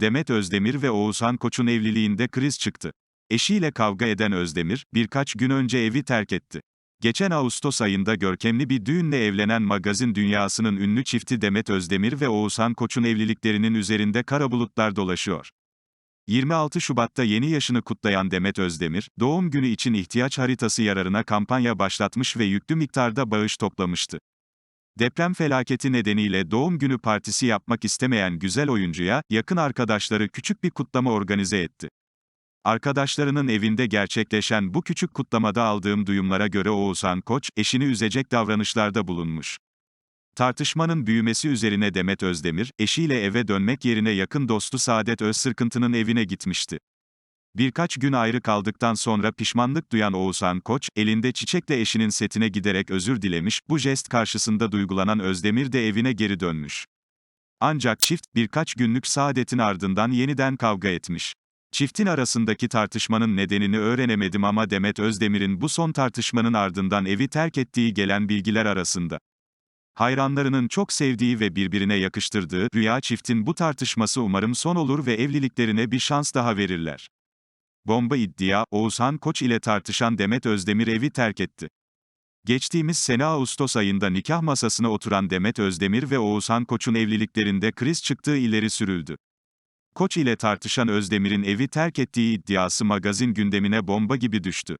Demet Özdemir ve Oğuzhan Koç'un evliliğinde kriz çıktı. Eşiyle kavga eden Özdemir, birkaç gün önce evi terk etti. Geçen Ağustos ayında görkemli bir düğünle evlenen magazin dünyasının ünlü çifti Demet Özdemir ve Oğuzhan Koç'un evliliklerinin üzerinde kara bulutlar dolaşıyor. 26 Şubat'ta yeni yaşını kutlayan Demet Özdemir, doğum günü için ihtiyaç haritası yararına kampanya başlatmış ve yüklü miktarda bağış toplamıştı. Deprem felaketi nedeniyle doğum günü partisi yapmak istemeyen güzel oyuncuya, yakın arkadaşları küçük bir kutlama organize etti. Arkadaşlarının evinde gerçekleşen bu küçük kutlamada aldığım duyumlara göre Oğuzhan Koç, eşini üzecek davranışlarda bulunmuş. Tartışmanın büyümesi üzerine Demet Özdemir, eşiyle eve dönmek yerine yakın dostu Saadet Özsırkıntı'nın evine gitmişti. Birkaç gün ayrı kaldıktan sonra pişmanlık duyan Oğuzhan Koç, elinde çiçekle eşinin setine giderek özür dilemiş, bu jest karşısında duygulanan Özdemir de evine geri dönmüş. Ancak çift, birkaç günlük saadetin ardından yeniden kavga etmiş. Çiftin arasındaki tartışmanın nedenini öğrenemedim ama Demet Özdemir'in bu son tartışmanın ardından evi terk ettiği gelen bilgiler arasında. Hayranlarının çok sevdiği ve birbirine yakıştırdığı Rüya çiftin bu tartışması umarım son olur ve evliliklerine bir şans daha verirler. Bomba iddia, Oğuzhan Koç ile tartışan Demet Özdemir evi terk etti. Geçtiğimiz sene Ağustos ayında nikah masasına oturan Demet Özdemir ve Oğuzhan Koç'un evliliklerinde kriz çıktığı ileri sürüldü. Koç ile tartışan Özdemir'in evi terk ettiği iddiası magazin gündemine bomba gibi düştü.